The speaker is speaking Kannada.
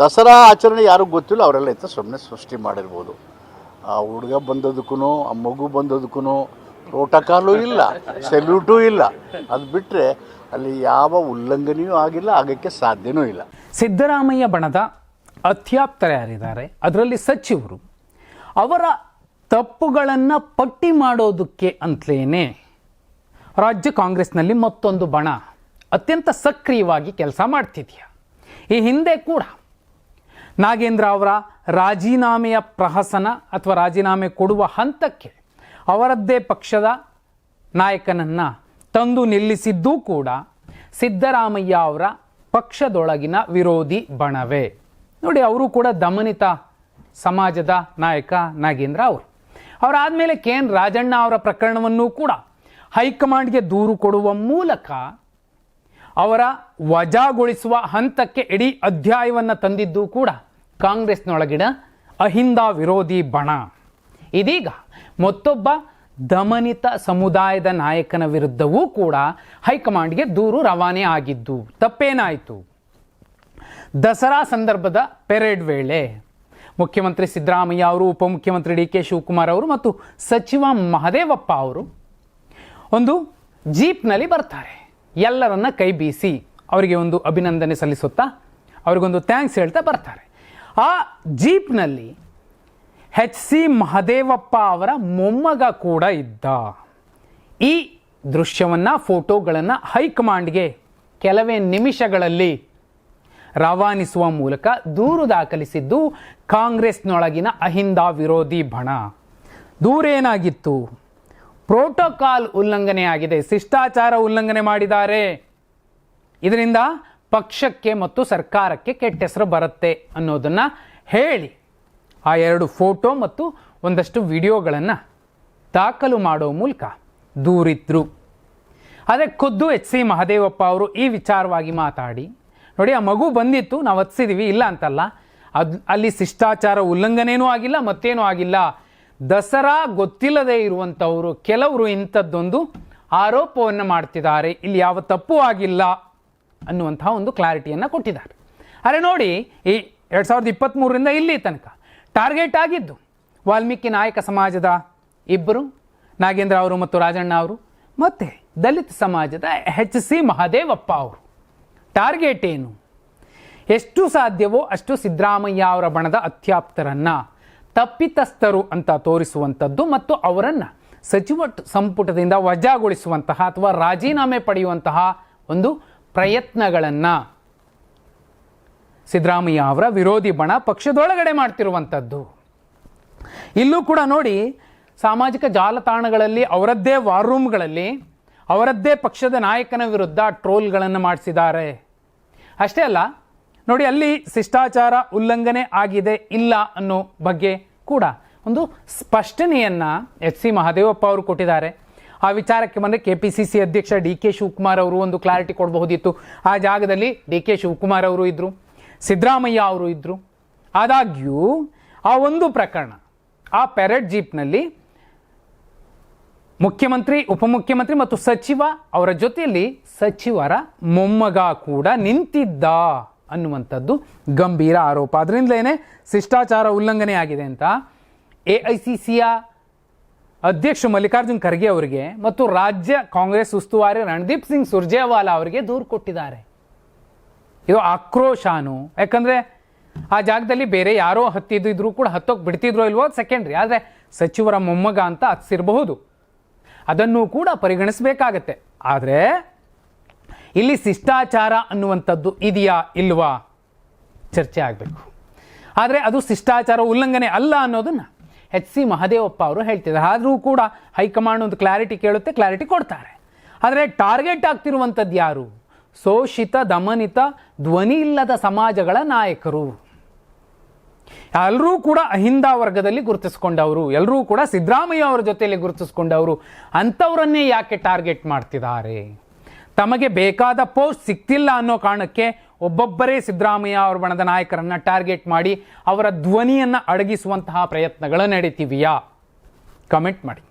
ದಸರಾ ಆಚರಣೆ ಯಾರಿಗೂ ಗೊತ್ತಿಲ್ಲ, ಅವರೆಲ್ಲ ಇತ್ತು ಸುಮ್ಮನೆ ಸೃಷ್ಟಿ ಮಾಡಿರ್ಬೋದು. ಆ ಹುಡುಗ ಬಂದದಕ್ಕೂ ಆ ಮಗು ಬಂದದಕ್ಕೂ ಪ್ರೋಟೋಕಾಲು ಇಲ್ಲ, ಸೆಲ್ಯೂಟೂ ಇಲ್ಲ. ಅದು ಬಿಟ್ಟರೆ ಅಲ್ಲಿ ಯಾವ ಉಲ್ಲಂಘನೆಯೂ ಆಗಿಲ್ಲ, ಆಗಕ್ಕೆ ಸಾಧ್ಯನೂ ಇಲ್ಲ. ಸಿದ್ದರಾಮಯ್ಯ ಬಣದ ಅತ್ಯಾಪ್ತರ ಯಾರಿದ್ದಾರೆ, ಅದರಲ್ಲಿ ಸಚಿವರು, ಅವರ ತಪ್ಪುಗಳನ್ನು ಪಟ್ಟಿ ಮಾಡೋದಕ್ಕೆ ಅಂತಲೇ ರಾಜ್ಯ ಕಾಂಗ್ರೆಸ್ನಲ್ಲಿ ಮತ್ತೊಂದು ಬಣ ಅತ್ಯಂತ ಸಕ್ರಿಯವಾಗಿ ಕೆಲಸ ಮಾಡ್ತಿದೆಯಾ. ಈ ಹಿಂದೆ ಕೂಡ ನಾಗೇಂದ್ರ ಅವರ ರಾಜೀನಾಮೆಯ ಪ್ರಹಸನ ಅಥವಾ ರಾಜೀನಾಮೆ ಕೊಡುವ ಹಂತಕ್ಕೆ ಅವರದ್ದೇ ಪಕ್ಷದ ನಾಯಕನನ್ನು ತಂದು ನಿಲ್ಲಿಸಿದ್ದೂ ಕೂಡ ಸಿದ್ದರಾಮಯ್ಯ ಅವರ ಪಕ್ಷದೊಳಗಿನ ವಿರೋಧಿ ಬಣವೇ. ನೋಡಿ, ಅವರು ಕೂಡ ದಮನಿತ ಸಮಾಜದ ನಾಯಕ ನಾಗೇಂದ್ರ ಅವರು. ಅವರಾದಮೇಲೆ ಕೆ ಎನ್ ರಾಜಣ್ಣ ಅವರ ಪ್ರಕರಣವನ್ನು ಕೂಡ ಹೈಕಮಾಂಡ್ಗೆ ದೂರು ಕೊಡುವ ಮೂಲಕ ಅವರ ವಜಾಗೊಳಿಸುವ ಹಂತಕ್ಕೆ ಇಡೀ ಅಧ್ಯಾಯವನ್ನು ತಂದಿದ್ದು ಕೂಡ ಕಾಂಗ್ರೆಸ್ನೊಳಗಿನ ಅಹಿಂದ ವಿರೋಧಿ ಬಣ. ಇದೀಗ ಮತ್ತೊಬ್ಬ ದಮನಿತ ಸಮುದಾಯದ ನಾಯಕನ ವಿರುದ್ಧವೂ ಕೂಡ ಹೈಕಮಾಂಡ್ಗೆ ದೂರು ರವಾನೆ ಆಗಿದ್ದು ತಪ್ಪೇನಾಯಿತು? ದಸರಾ ಸಂದರ್ಭದ ಪೆರೇಡ್ ವೇಳೆ ಮುಖ್ಯಮಂತ್ರಿ ಸಿದ್ದರಾಮಯ್ಯ ಅವರು, ಉಪಮುಖ್ಯಮಂತ್ರಿ ಡಿ ಕೆ ಶಿವಕುಮಾರ್ ಅವರು ಮತ್ತು ಸಚಿವ ಮಹದೇವಪ್ಪ ಅವರು ಒಂದು ಜೀಪ್ನಲ್ಲಿ ಬರ್ತಾರೆ. ಎಲ್ಲರನ್ನ ಕೈ ಬೀಸಿ ಅವರಿಗೆ ಒಂದು ಅಭಿನಂದನೆ ಸಲ್ಲಿಸುತ್ತಾ ಅವರಿಗೊಂದು ಥ್ಯಾಂಕ್ಸ್ ಹೇಳ್ತಾ ಬರ್ತಾರೆ. ಆ ಜೀಪ್ನಲ್ಲಿ ಹೆಚ್ ಸಿ ಮಹದೇವಪ್ಪ ಅವರ ಮೊಮ್ಮಗ ಕೂಡ ಇದ್ದ. ಈ ದೃಶ್ಯವನ್ನು, ಫೋಟೋಗಳನ್ನು ಹೈಕಮಾಂಡ್ಗೆ ಕೆಲವೇ ನಿಮಿಷಗಳಲ್ಲಿ ರವಾನಿಸುವ ಮೂಲಕ ದೂರು ದಾಖಲಿಸಿದ್ದು ಕಾಂಗ್ರೆಸ್ನೊಳಗಿನ ಅಹಿಂದ ವಿರೋಧಿ ಬಣ. ದೂರೇನಾಗಿತ್ತು? ಪ್ರೋಟೋಕಾಲ್ ಉಲ್ಲಂಘನೆಯಾಗಿದೆ, ಶಿಷ್ಟಾಚಾರ ಉಲ್ಲಂಘನೆ ಮಾಡಿದ್ದಾರೆ. ಇದರಿಂದ ಪಕ್ಷಕ್ಕೆ ಮತ್ತು ಸರ್ಕಾರಕ್ಕೆ ಕೆಟ್ಟ ಹೆಸರು ಬರುತ್ತೆ ಅನ್ನೋದನ್ನು ಹೇಳಿ ಆ ಎರಡು ಫೋಟೋ ಮತ್ತು ಒಂದಷ್ಟು ವಿಡಿಯೋಗಳನ್ನು ದಾಖಲು ಮಾಡೋ ಮೂಲಕ ದೂರಿದ್ರು. ಅದೇ ಖುದ್ದು ಎಚ್ ಸಿ ಮಹದೇವಪ್ಪ ಅವರು ಈ ವಿಚಾರವಾಗಿ ಮಾತಾಡಿ, ನೋಡಿ ಆ ಮಗು ಬಂದಿತ್ತು, ನಾವು ಹತ್ಸಿದ್ದೀವಿ ಇಲ್ಲ ಅಂತಲ್ಲ, ಅದು ಅಲ್ಲಿ ಶಿಷ್ಟಾಚಾರ ಉಲ್ಲಂಘನೆಯೂ ಆಗಿಲ್ಲ, ಮತ್ತೇನೂ ಆಗಿಲ್ಲ. ದಸರಾ ಗೊತ್ತಿಲ್ಲದೆ ಇರುವಂಥವರು ಕೆಲವರು ಇಂಥದ್ದೊಂದು ಆರೋಪವನ್ನು ಮಾಡ್ತಿದ್ದಾರೆ. ಇಲ್ಲಿ ಯಾವ ತಪ್ಪು ಆಗಿಲ್ಲ. ಅನ್ನುವಂತಹ ಒಂದು ಕ್ಲಾರಿಟಿಯನ್ನು ಕೊಟ್ಟಿದ್ದಾರೆ. ಅರೆ ನೋಡಿ, ಈ ಎರಡು ಸಾವಿರದ ಇಪ್ಪತ್ತ್ಮೂರರಿಂದ ಇಲ್ಲಿ ತನಕ ಟಾರ್ಗೆಟ್ ಆಗಿದ್ದು ವಾಲ್ಮೀಕಿ ನಾಯಕ ಸಮಾಜದ ಇಬ್ಬರು ನಾಗೇಂದ್ರ ಅವರು ಮತ್ತು ರಾಜಣ್ಣ ಅವರು, ಮತ್ತು ದಲಿತ ಸಮಾಜದ ಎಚ್ ಸಿ ಮಹದೇವಪ್ಪ ಅವರು. ಟಾರ್ಗೆಟ್ ಏನು? ಎಷ್ಟು ಸಾಧ್ಯವೋ ಅಷ್ಟು ಸಿದ್ದರಾಮಯ್ಯ ಅವರ ಬಣದ ಅತ್ಯಾಪ್ತರನ್ನು ತಪ್ಪಿತಸ್ಥರು ಅಂತ ತೋರಿಸುವಂಥದ್ದು ಮತ್ತು ಅವರನ್ನು ಸಚಿವ ಸಂಪುಟದಿಂದ ವಜಾಗೊಳಿಸುವಂತಹ ಅಥವಾ ರಾಜೀನಾಮೆ ಪಡೆಯುವಂತಹ ಒಂದು ಪ್ರಯತ್ನಗಳನ್ನು ಸಿದ್ದರಾಮಯ್ಯ ಅವರ ವಿರೋಧಿ ಬಣ ಪಕ್ಷದೊಳಗಡೆ ಮಾಡ್ತಿರುವಂಥದ್ದು. ಇಲ್ಲೂ ಕೂಡ ನೋಡಿ, ಸಾಮಾಜಿಕ ಜಾಲತಾಣಗಳಲ್ಲಿ ಅವರದ್ದೇ ವಾರ್ ರೂಮ್ಗಳಲ್ಲಿ ಅವರದ್ದೇ ಪಕ್ಷದ ನಾಯಕನ ವಿರುದ್ಧ ಟ್ರೋಲ್ಗಳನ್ನು ಮಾಡಿಸಿದ್ದಾರೆ. ಅಷ್ಟೇ ಅಲ್ಲ, ನೋಡಿ ಅಲ್ಲಿ ಶಿಷ್ಟಾಚಾರ ಉಲ್ಲಂಘನೆ ಆಗಿದೆ ಇಲ್ಲ ಅನ್ನೋ ಬಗ್ಗೆ ಕೂಡ ಒಂದು ಸ್ಪಷ್ಟನೆಯನ್ನು ಎಚ್ ಸಿ ಮಹಾದೇವಪ್ಪ ಅವರು ಕೊಟ್ಟಿದ್ದಾರೆ. ಆ ವಿಚಾರಕ್ಕೆ ಬಂದರೆ ಕೆ ಪಿ ಸಿ ಸಿ ಅಧ್ಯಕ್ಷ ಡಿ ಕೆ ಶಿವಕುಮಾರ್ ಅವರು ಒಂದು ಕ್ಲಾರಿಟಿ ಕೊಡಬಹುದಿತ್ತು. ಆ ಜಾಗದಲ್ಲಿ ಡಿ ಕೆ ಶಿವಕುಮಾರ್ ಅವರು ಇದ್ದರು ಸಿದ್ದರಾಮಯ್ಯ ಅವರು ಇದ್ದರು ಆದಾಗ್ಯೂ ಆ ಒಂದು ಪ್ರಕರಣ, ಆ ಪೆರೆಡ್ ಜೀಪ್ನಲ್ಲಿ ಮುಖ್ಯಮಂತ್ರಿ, ಉಪಮುಖ್ಯಮಂತ್ರಿ ಮತ್ತು ಸಚಿವ ಅವರ ಜೊತೆಯಲ್ಲಿ ಸಚಿವರ ಮೊಮ್ಮಗ ಕೂಡ ನಿಂತಿದ್ದ ಅನ್ನುವಂಥದ್ದು ಗಂಭೀರ ಆರೋಪ. ಅದರಿಂದಲೇ ಶಿಷ್ಟಾಚಾರ ಉಲ್ಲಂಘನೆ ಆಗಿದೆ ಅಂತ ಎ ಐ ಸಿ ಸಿಯ ಅಧ್ಯಕ್ಷ ಮಲ್ಲಿಕಾರ್ಜುನ್ ಖರ್ಗೆ ಅವರಿಗೆ ಮತ್ತು ರಾಜ್ಯ ಕಾಂಗ್ರೆಸ್ ಉಸ್ತುವಾರಿ ರಣದೀಪ್ ಸಿಂಗ್ ಸುರ್ಜೇವಾಲಾ ಅವರಿಗೆ ದೂರು ಕೊಟ್ಟಿದ್ದಾರೆ. ಇದು ಆಕ್ರೋಶಾನು ಯಾಕಂದರೆ ಆ ಜಾಗದಲ್ಲಿ ಬೇರೆ ಯಾರೋ ಹತ್ತಿದ್ದಿದ್ರು ಕೂಡ ಹತ್ತೋಕೆ ಬಿಡ್ತಿದ್ರೋ ಇಲ್ವೋ ಸೆಕೆಂಡ್ರಿ ಆದರೆ ಸಚಿವರ ಮೊಮ್ಮಗ ಅಂತ ಹತ್ತಿರಬಹುದು ಅದನ್ನು ಕೂಡ ಪರಿಗಣಿಸಬೇಕಾಗತ್ತೆ. ಆದರೆ ಇಲ್ಲಿ ಶಿಷ್ಟಾಚಾರ ಅನ್ನುವಂಥದ್ದು ಇದೆಯಾ ಇಲ್ವಾ? ಚರ್ಚೆ ಆಗಬೇಕು. ಆದರೆ ಅದು ಶಿಷ್ಟಾಚಾರ ಉಲ್ಲಂಘನೆ ಅಲ್ಲ ಅನ್ನೋದನ್ನು ಎಚ್ ಸಿ ಮಹದೇವಪ್ಪ ಅವರು ಹೇಳ್ತಿದ್ದಾರೆ. ಆದರೂ ಕೂಡ ಹೈಕಮಾಂಡ್ ಒಂದು ಕ್ಲಾರಿಟಿ ಕೇಳುತ್ತೆ ಕ್ಲಾರಿಟಿ ಕೊಡ್ತಾರೆ. ಆದರೆ ಟಾರ್ಗೆಟ್ ಆಗ್ತಿರುವಂಥದ್ದು ಯಾರು? ಶೋಷಿತ, ದಮನಿತ, ಧ್ವನಿ ಇಲ್ಲದ ಸಮಾಜಗಳ ನಾಯಕರು. ಎಲ್ಲರೂ ಕೂಡ ಅಹಿಂದ ವರ್ಗದಲ್ಲಿ ಗುರುತಿಸ್ಕೊಂಡವರು. ಎಲ್ಲರೂ ಕೂಡ ಸಿದ್ದರಾಮಯ್ಯ ಅವರ ಜೊತೆಯಲ್ಲಿ ಗುರುತಿಸ್ಕೊಂಡವರು. ಅಂಥವರನ್ನೇ ಯಾಕೆ ಟಾರ್ಗೆಟ್ ಮಾಡ್ತಿದ್ದಾರೆ? ತಮಗೆ ಬೇಕಾದ ಪೋಸ್ಟ್ ಸಿಗ್ತಿಲ್ಲ ಅನ್ನೋ ಕಾರಣಕ್ಕೆ ಒಬ್ಬೊಬ್ಬರೇ ಸಿದ್ದರಾಮಯ್ಯ ಅವರ ಬಣದ ನಾಯಕರನ್ನ ಟಾರ್ಗೆಟ್ ಮಾಡಿ ಅವರ ಧ್ವನಿಯನ್ನು ಅಡಗಿಸುವಂತಹ ಪ್ರಯತ್ನಗಳು ನಡೀತಿವೆಯಾ? ಕಮೆಂಟ್ ಮಾಡಿ.